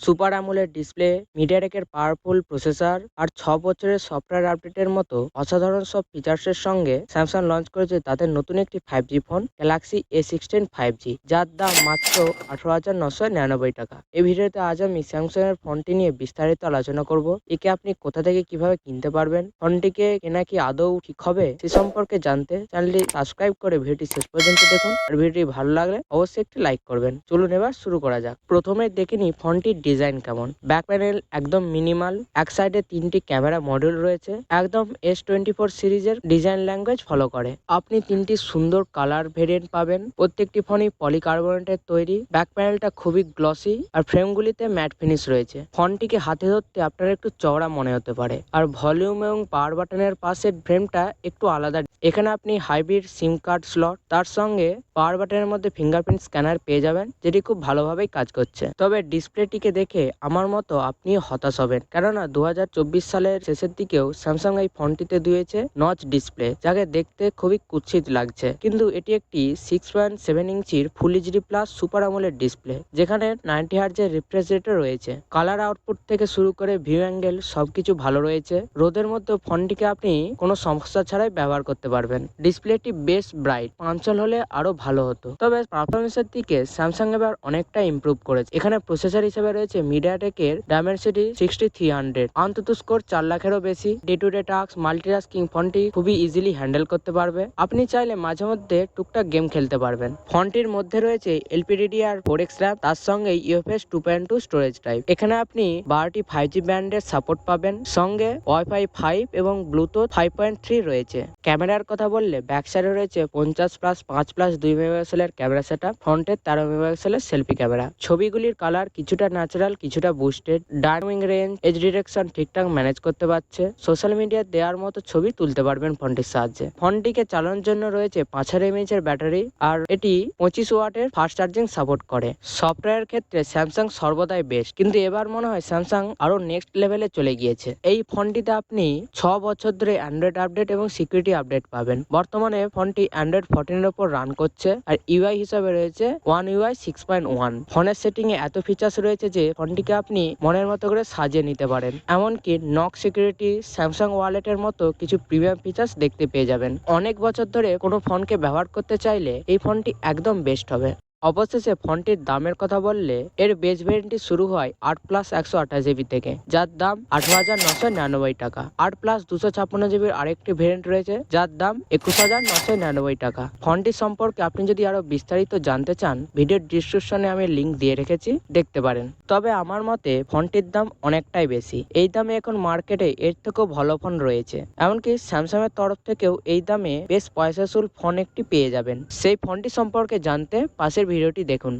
Super AMOLED display মিডিয়াটেকের powerful processor আর ছ বছরের সফটওয়্যার আপডেটের মতো অসাধারণ সব ফিচার্সের সঙ্গে স্যামসাং লঞ্চ করেছে তাদের নতুন একটি five G phone Galaxy A sixteen five G যার দাম মাত্র আঠারো হাজার নশো নিরানব্বই টাকা। এই ভিডিওতে আজ আমি স্যামসাং এর ফোনটি নিয়ে বিস্তারিত আলোচনা করব, একে আপনি কোথা থেকে কীভাবে কিনতে পারবেন ফোনটিকে কেনা কি আদৌ ঠিক হবে সে সম্পর্কে জানতে চ্যানেলটি সাবস্ক্রাইব করে ভিডিওটি শেষ পর্যন্ত দেখুন। আর ভিডিওটি ভালো লাগলে অবশ্যই একটি লাইক করবেন। চলুন এবার শুরু করা যাক। প্রথমে দেখে নিই ফোনটির ডিজাইন কেমন? ব্যাক প্যানেল একদম মিনিমাল, এক সাইডে তিনটি ক্যামেরা মডেল রয়েছে, একদম এস টোয়েন্টি ফোর সিরিজের ডিজাইন ল্যাঙ্গুয়েজ ফলো করে। আপনি তিনটি সুন্দর কালার ভেরিয়েন্ট পাবেন, প্রত্যেকটি ফোনই পলিকার্বনেটের তৈরি। ব্যাক প্যানেলটা খুবই গ্লসি আর ফ্রেমগুলিতে ম্যাট ফিনিশ রয়েছে। ফোনটিকে হাতে ধরতে আপনার একটু চওড়া মনে হতে পারে। আর ভলিউম এবং পাওয়ার বাটনের পাশের ফ্রেমটা একটু আলাদা এখানে আপনি হাইব্রিড সিম কার্ড স্লট তার সঙ্গে পাওয়ার বাটনের মধ্যে ফিঙ্গারপ্রিন্ট স্ক্যানার পেয়ে যাবেন, যেটি খুব ভালোভাবেই কাজ করছে। তবে ডিসপ্লেটিকে দেখে আমার মতো আপনি হতাশ হবেন। কেননা দু হাজার চব্বিশ সালের শেষের দিকেও স্যামসাং এই ফোনটিতে দিয়েছে নচ ডিসপ্লে যাকে দেখতে খুবই কুৎসিত লাগছে। কিন্তু এটি একটি সিক্স পয়েন্ট সেভেন ইঞ্চির ফুল এইচডি প্লাস সুপার আমলের ডিসপ্লে যেখানে নাইনটি হার্জের রিফ্রেশ রয়েছে। কালার আউটপুট থেকে শুরু করে ভিউ অ্যাঙ্গেল সবকিছু ভালো রয়েছে। রোদের মধ্যে ফোনটিকে আপনি কোনো সমস্যা ছাড়াই ব্যবহার করতে পারবেন। ডিসপ্লেটি বেশ ব্রাইট, পাঞ্চল হলে আরও ভালো হতো। তবে পারফরমেন্সের দিকে স্যামসাং এবার অনেকটা ইমপ্রুভ করেছে। এখানে প্রসেসর হিসেবে রয়েছে মিডিয়াটেকের ডায়মেনসিটি সিক্সটি থ্রি হান্ড্রেড অন্তত স্কোর চার লাখেরও বেশি। Day to day task multitasking ফোনটি খুবই ইজিলি হ্যান্ডেল করতে পারবে। আপনি চাইলে মাঝে মধ্যে টুকটাক গেম খেলতে পারবেন। ফোনটির মধ্যে রয়েছে এলপিডিডিআর ফোর এক্স র্যাম তার সঙ্গে UFS two point two storage type এখানে আপনি বারোটি ফাইভ জি ব্যান্ডের সাপোর্ট পাবেন। সঙ্গে ওয়াইফাই ফাইভ এবং ব্লুটুথ ফাইভ পয়েন্ট থ্রি রয়েছে। ক্যামেরার কথা বললে ব্যাক সাইডে রয়েছে পঞ্চাশ প্লাস পাঁচ প্লাস দুই মেগাপিক্সেলের ক্যামেরা সেট আপ ফ্রন্টের তেরো মেগাপিক্সেলের সেলফি ক্যামেরা। ছবিগুলির কালার কিছুটা ন্যাচারাল কিছুটা boosted dynamic range edge direction ঠিকঠাক ম্যানেজ করতে পারছে। সোশ্যাল মিডিয়া দেওয়ার মতো ছবি তুলতে পারবেন ফোনটির সাহায্যে। ফোনটিকে চালানোর জন্য রয়েছে পাঁচ হাজার এমএইচ এর ব্যাটারি আর এটি পঁচিশ ওয়াটের ফাস্ট চার্জিং সাপোর্ট করে। সফটওয়্যার ক্ষেত্রে স্যামসাং সর্বদাই বেস্ট কিন্তু এবার মনে হয় স্যামসাং আরও নেক্সট লেভেলে চলে গিয়েছে। এই ফোনটিতে আপনি ছ বছর ধরে অ্যান্ড্রয়েড আপডেট এবং সিকিউরিটি আপডেট পাবেন। বর্তমানে ফোনটি অ্যান্ড্রয়েড ফোরটিনের ওপর রান করছে আর ইউআই হিসাবে রয়েছে One UI six point one ফোনের সেটিং এ এত ফিচার্স রয়েছে যে ফোনটিকে আপনি মনের মতো করে সাজিয়ে নিতে পারেন। এমনকি নক সিকিউরিটি স্যামসাং ওয়ালেটের মতো কিছু প্রিমিয়াম ফিচার্স দেখতে পেয়ে যাবেন। অনেক বছর ধরে কোনো ফোনকে ব্যবহার করতে চাইলে এই ফোনটি একদম বেস্ট হবে। অবশেষে ফোনটির দামের কথা বললে এর বেস ভেরিয়েন্টটি শুরু হয় আট প্লাস একশো আঠাশ জিবি থেকে, যার দাম আঠারো হাজার নশো নিরানব্বই টাকা। আট প্লাস দুশো ছাপ্পান্ন জিবির আরেকটি ভেরিয়েন্ট রয়েছে, যার দাম একুশ হাজার নশো নিরানব্বই টাকা। ফোনটি সম্পর্কে আপনি যদি আরও বিস্তারিত জানতে চান, ভিডিওর ডিসক্রিপশনে আমি লিঙ্ক দিয়ে রেখেছি, দেখতে পারেন। তবে আমার মতে, ফোনটির দাম অনেকটাই বেশি। এই দামে এখন মার্কেটে এর থেকেও ভালো ফোন রয়েছে। এমনকি স্যামসাং এর তরফ থেকেও এই দামে বেশ পয়সাসুল ফোন একটি পেয়ে যাবেন। সেই ফোনটি সম্পর্কে জানতে পাশের ভিডিওটি দেখুন।